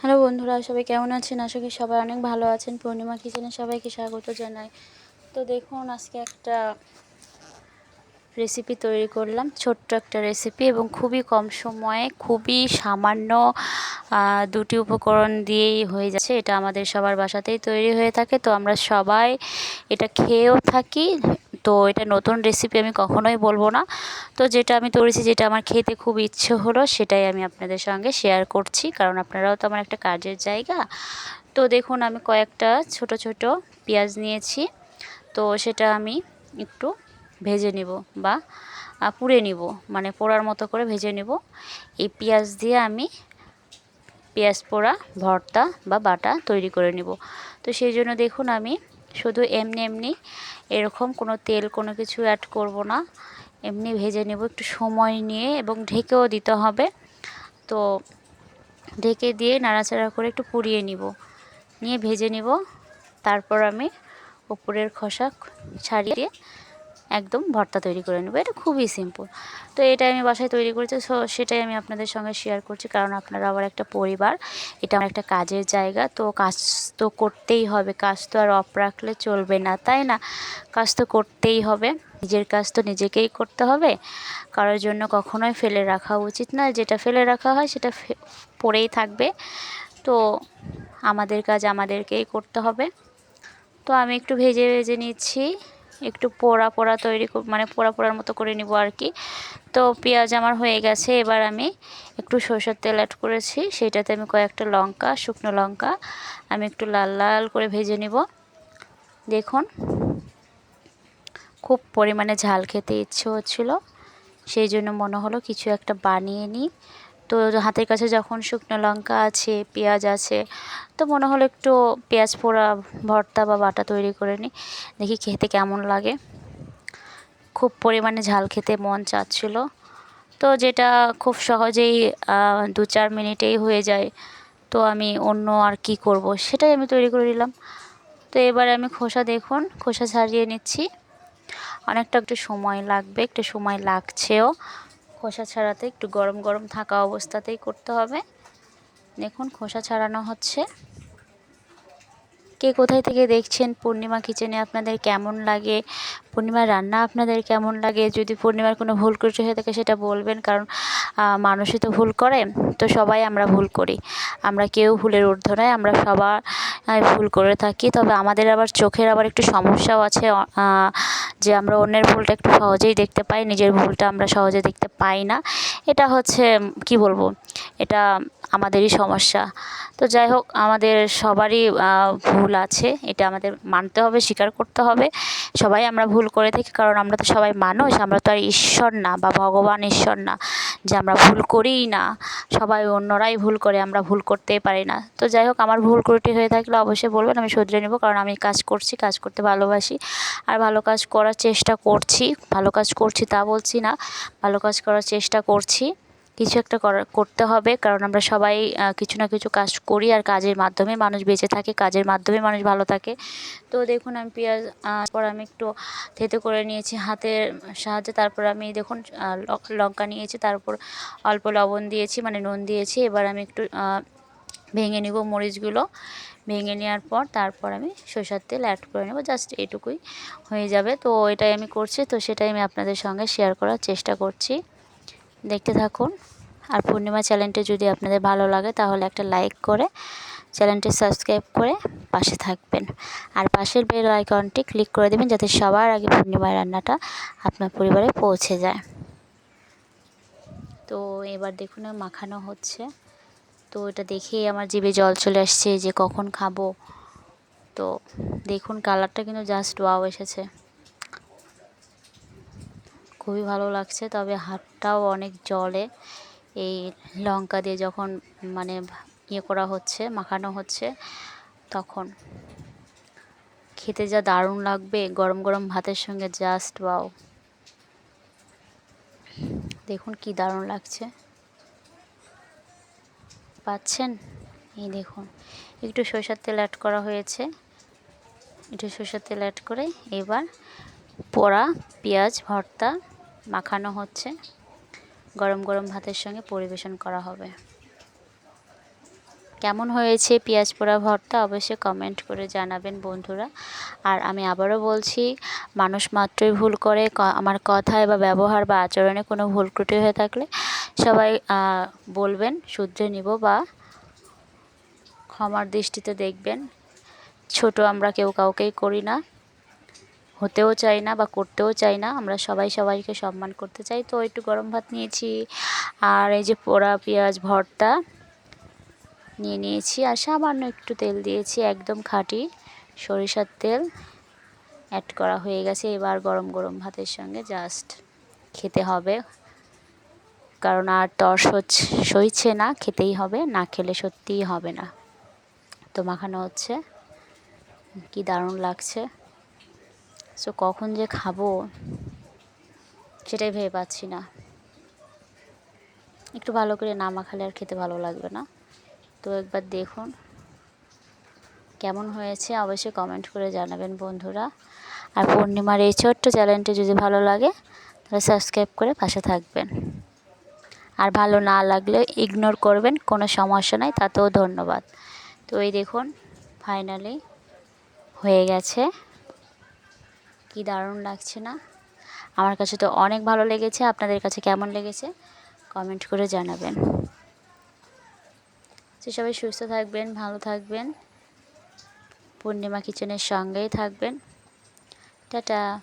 Hello বন্ধুরা, সবাই কেমন আছেন? আশা করি সবাই অনেক ভালো আছেন। পূর্ণিমা কিচেনে সবাইকে স্বাগত জানাই। তো দেখুন, আজকে একটা রেসিপি তৈরি করলাম, ছোট্ট একটা রেসিপি এবং খুবই কম সময়ে, খুবই সামান্য দুটি উপকরণ দিয়েই হয়ে যাচ্ছে। এটা আমাদের সবার বাসাতেই তৈরি হয়ে থাকে। তো আমরা সবাই এটা খেয়েও থাকি তো এটা নতুন রেসিপি আমি কখনোই বলব না। তো যেটা আমি তৈরিছি যেটা আমার খেতে খুব ইচ্ছে হলো, সেটাই আমি আপনাদের সঙ্গে শেয়ার করছি। কারণ আপনারাও তো আমার একটা কাজের জায়গা। তো দেখুন, আমি কয়েকটা ছোট ছোট পেঁয়াজ নিয়েছি। তো সেটা আমি একটু ভেজে নিব বা পুড়ে নিব। মানে পোড়ার মতো করে ভেজে নিব। এই পেঁয়াজ দিয়ে আমি পেঁয়াজ পোড়া, ভর্তা বা বাটা তৈরি করে নিব। তো সেই জন্য দেখুন, আমি শুধু এমনি এমনি এরকম কোনো তেল কোনো কিছু অ্যাড করব না। এমনি ভেজে নেব একটু সময় নিয়ে এবং ঢেকেও দিতে হবে। তো ঢেকে দিয়ে নাড়াচাড়া করে একটু পুড়িয়ে নিব। নিয়ে ভেজে নিব। তারপর আমি উপরের খোসা ছাড়িয়ে একদম ভর্তা তৈরি করে নেব। এটা খুবই সিম্পল তো এটা আমি বাসায় তৈরি করেছি সো সেটাই আমি আপনাদের সঙ্গে শেয়ার করছি, কারণ আপনারা আবার একটা পরিবার, এটা আমার একটা কাজের জায়গা, তো কাজ তো করতেই হবে, কাজ তো আর অফ রাখলে চলবে না, তাই না? কাজ তো করতেই হবে, নিজের কাজ তো নিজেকেই করতে হবে, কারোর জন্য কখনোই ফেলে রাখা উচিত না, যেটা ফেলে রাখা হয় সেটা পড়েই থাকবে, তো আমাদের কাজ আমাদেরকেই করতে হবে। তো আমি একটু ভেজে ভেজে নিচ্ছি। একটু পোড়া পোড়া তৈরি মানে পোড়া পোড়ার মতো করে নিব আর কি। তো পেঁয়াজ আমার হয়ে গেছে, এবার আমি একটু সরষের তেল অ্যাড করেছি, সেটাতে আমি কয়েকটা লঙ্কা, শুকনো লঙ্কা, আমি একটু লাল লাল করে ভেজে নিব। দেখুন, খুব পরিমাণে ঝাল খেতে ইচ্ছে হচ্ছিল, সেই জন্য মনে হলো কিছু একটা বানিয়ে নিই। তো হাতের কাছে যখন শুকনো লঙ্কা আছে, পেঁয়াজ আছে, তো মনে হলো একটু পেঁয়াজ পোড়া, ভর্তা বা বাটা তৈরি করে নিই। দেখি খেতে কেমন লাগে। খুব পরিমাণে ঝাল খেতে মন চাচ্ছিল। তো যেটা খুব সহজেই দু চার মিনিটেই হয়ে যায়। তো আমি অন্য আর কি করব, সেটাই আমি তৈরি করে নিলাম। তো এবারে আমি খোসা দেখুন, খোসা ছাড়িয়ে নিচ্ছি। অনেকটা একটু সময় লাগবে, একটু সময় লাগছেও। খোসা ছাড়াতে একটু গরম গরম থাকা অবস্থাতেই করতে হবে। দেখুন, খোসা ছাড়ানো হচ্ছে। কে কোথায় থেকে দেখছেন পূর্ণিমা কিচেনে আপনাদের কেমন লাগে? পূর্ণিমার রান্না আপনাদের কেমন লাগে? যদি পূর্ণিমার কোনো ভুল ত্রুটি হয়ে থাকে সেটা বলবেন, কারণ মানুষই তো ভুল করে, তো সবাই আমরা ভুল করি। আমরা কেউ ভুলের ঊর্ধ্ব নয়, আমরা সবার ভুল করে থাকি। তবে আমাদের আবার চোখের আবার একটু সমস্যাও আছে যে আমরা অন্যের ভুলটা একটু সহজেই দেখতে পাই, নিজের ভুলটা আমরা সহজে দেখতে পাই না। এটা হচ্ছে কি বলব? এটা আমাদেরই সমস্যা। তো যাই হোক, আমাদের সবারই ভুল আছে। এটা আমাদের মানতে হবে, স্বীকার করতে হবে। সবাই আমরা ভুল করে থাকি, কারণ আমরা তো সবাই মানুষ। আমরা তো আর ঈশ্বর না বা ভগবান ঈশ্বর না, যে আমরা ভুল করিই না। সবাই অন্যরাই ভুল করে, আমরা ভুল করতেই পারি না। তো যাই হোক, আমার ভুল ত্রুটি হয়ে থাকলে অবশ্যই বলবেন, আমি শুধরে নেব, কারণ আমি কাজ করছি, কাজ করতে ভালোবাসি। আর ভালো কাজ করার চেষ্টা করছি, ভালো কাজ করছি তা বলছি না, ভালো কাজ করার চেষ্টা করছি। কিছু একটা করতে হবে। কারণ আমরা সবাই কিছু না কিছু কাজ করি আর কাজের মাধ্যমে মানুষ বেঁচে থাকে, কাজের মাধ্যমে মানুষ ভালো থাকে। তো দেখুন আমি পেঁয়াজ পর আমি একটু থেতে করে নিয়েছি হাতের সাহায্যে। তারপর আমি দেখুন লঙ্কা নিয়েছি, তারপর অল্প লবণ দিয়েছি মানে নুন দিয়েছি। এবার আমি একটু ভেঙে নিব মরিচগুলো। ভেঙে নেওয়ার পর তারপর আমি সরষের তেল অ্যাড করে নেব। জাস্ট এটুকুই হয়ে যাবে। তো এটাই আমি করছি। তো সেটাই আমি আপনাদের সঙ্গে শেয়ার করার চেষ্টা করছি। দেখতে থাকুন। আর পূর্ণিমা চ্যানেলটি যদি আপনাদের ভালো লাগে, তাহলে একটা লাইক করে চ্যানেলটি সাবস্ক্রাইব করে পাশে থাকবেন। আর পাশের বেল আইকনটি ক্লিক করে দেবেন, যাতে সবার আগে পূর্ণিমার রান্নাটা আপনার পরিবারে পৌঁছে যায়। তো এবার দেখুন মাখানো হচ্ছে। তো এটা দেখেই আমার জিভে জল চলে আসছে যে কখন খাব। তো দেখুন, কালারটা কিন্তু জাস্ট ওয়াও এসেছে। খুবই ভালো লাগছে। তবে হাতটাও অনেক জলে। এই লঙ্কা দিয়ে যখন মানে ইয়ে করা হচ্ছে, মাখানো হচ্ছে, তখন খেতে যা দারুণ লাগবে। গরম গরম ভাতের সঙ্গে জাস্ট বাও দেখুন কি দারুণ লাগছে। পাচ্ছেন? এই দেখুন, একটু সরষের তেল অ্যাড করা হয়েছে। একটু সরষের তেল অ্যাড করে এবার পোড়া, পেঁয়াজ, ভর্তা মাখানো হচ্ছে। গরম গরম ভাতের সঙ্গে পরিবেশন করা হবে। কেমন হয়েছে পেঁয়াজ পোড়া ভর্তা অবশ্যই কমেন্ট করে জানাবেন বন্ধুরা। আর আমি আবারও বলছি, মানুষ মাত্রই ভুল করে আমার কথায় বা ব্যবহার বা আচরণে কোনো ভুল ত্রুটি হয়ে থাকলে সবাই বলবেন, শুধরে নিব বা ক্ষমার দৃষ্টিতে দেখবেন। ছোট আমরা কেউ কাউকেই করি না। হতেও চাই না বা করতেও চাই না, আমরা সবাই সবাইকে সম্মান করতে চাই। তো একটু গরম ভাত নিয়েছি আর এই যে পোড়া পেঁয়াজ ভর্তা নিয়ে নিয়েছি আর সামান্য একটু তেল দিয়েছি, একদম খাঁটি সরিষার তেল। অ্যাড করা হয়ে গেছে এবার গরম গরম ভাতের সঙ্গে জাস্ট খেতে হবে। কারণ আর সহ্য- সইছে না, খেতেই হবে, না খেলে সত্যিই হবে না। তো মাখানো হচ্ছে। কি দারুণ লাগছে। সো কখন যে খাব সেটাই ভেবে পাচ্ছি না। একটু ভালো করে না মাখালে আর খেতে ভালো লাগবে না। তো একবার দেখুন কেমন হয়েছে, অবশ্যই কমেন্ট করে জানাবেন বন্ধুরা। আর পূর্ণিমার এই ছোট্ট চ্যানেলটি যদি ভালো লাগে, তাহলে সাবস্ক্রাইব করে পাশে থাকবেন। আর ভালো না লাগলে ইগনোর করবেন, কোনো সমস্যা নাই, তাতেও ধন্যবাদ। তো এই দেখুন ফাইনালি হয়ে গেছে। কি দারুণ লাগছে না? আমার কাছে তো অনেক ভালো লেগেছে। আপনাদের কাছে কেমন লেগেছে? কমেন্ট করে জানাবেন। সে সবাই সুস্থ থাকবেন, ভালো থাকবেন। পূর্ণিমা কিচেনের সঙ্গেই থাকবেন। টাটা।